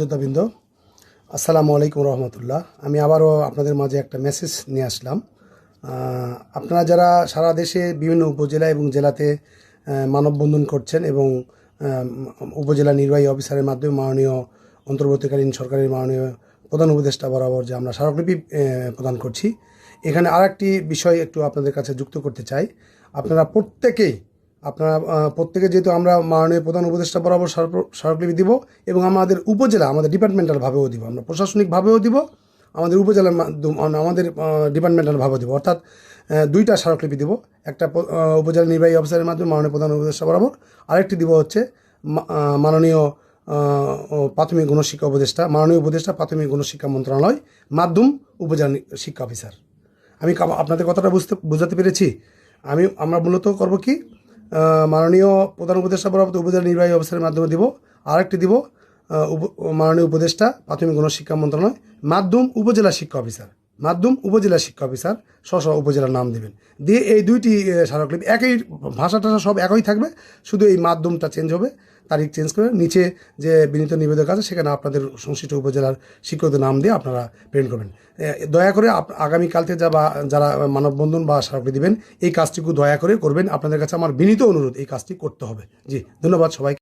যোদ্ধাবৃন্দ আসসালামু আলাইকুম রহমতুল্লাহ। আমি আবারও আপনাদের মাঝে একটা মেসেজ নিয়ে আসলাম। আপনারা যারা সারা দেশে বিভিন্ন উপজেলা এবং জেলাতে মানববন্ধন করছেন এবং উপজেলা নির্বাহী অফিসারের মাধ্যমে মাননীয়, অন্তর্বর্তীকালীন সরকারের মাননীয় প্রধান উপদেষ্টা বরাবর যে আমরা স্মারকলিপি প্রদান করছি। এখানে আর বিষয় একটু আপনাদের কাছে যুক্ত করতে চাই। আপনারা প্রত্যেকেই আপনারা প্রত্যেকে যেহেতু আমরা মাননীয় প্রধান উপদেষ্টা বরাবর স্মারক- স্মারকলিপি দিব এবং আমাদের উপজেলা, আমাদের ডিপার্টমেন্টালভাবেও দিব। আমরা প্রশাসনিকভাবেও দিব, আমাদের উপজেলার মাধ্যম আমাদের ডিপার্টমেন্টালভাবেও দিব। অর্থাৎ দুইটা স্মারকলিপি দিব। একটা উপজেলা নির্বাহী অফিসারের মাধ্যমে মাননীয় প্রধান উপদেষ্টা বরাবর। আরেকটি দিব হচ্ছে মাননীয় প্রাথমিক গণশিক্ষা উপদেষ্টা, মাননীয় উপদেষ্টা প্রাথমিক গণশিক্ষা মন্ত্রণালয় মাধ্যম উপজেলা শিক্ষা অফিসার। আমি আপনাদের কথাটা বুঝতে বুঝাতে পেরেছি। আমি, আমরা মূলত করব কি? মাননীয় প্রধান উপদেষ্টা বরাবর উপজেলা নির্বাহী অফিসারের মাধ্যমে দিব। আরেকটি দিব মাননীয় উপদেষ্টা প্রাথমিক গণশিক্ষা মন্ত্রণালয়, মাধ্যম উপজেলা শিক্ষা অফিসার। মাধ্যম উপজেলা শিক্ষা অফিসার স্ব উপজেলার নাম দেবেন। দিয়ে এই দুইটি স্মারকলিপি একই ভাষা টাষা সব একই থাকবে, শুধু এই মাধ্যমটা চেঞ্জ হবে, তারিখ চেঞ্জ করে নিচে যে বিনীত নিবেদক আছে সেখানে আপনাদের সংশ্লিষ্ট উপজেলার শিক্ষকদের নাম দিয়ে আপনারা প্রিন্ট করবেন। দয়া করে আপ- আগামীকাল থেকে যা বা যারা মানববন্ধন বা স্মারকলিপি দিবেন, এই কাজটিকে দয়া করে করবেন। আপনাদের কাছে আমার বিনীত অনুরোধ, এই কাজটি করতে হবে। জি, ধন্যবাদ সবাই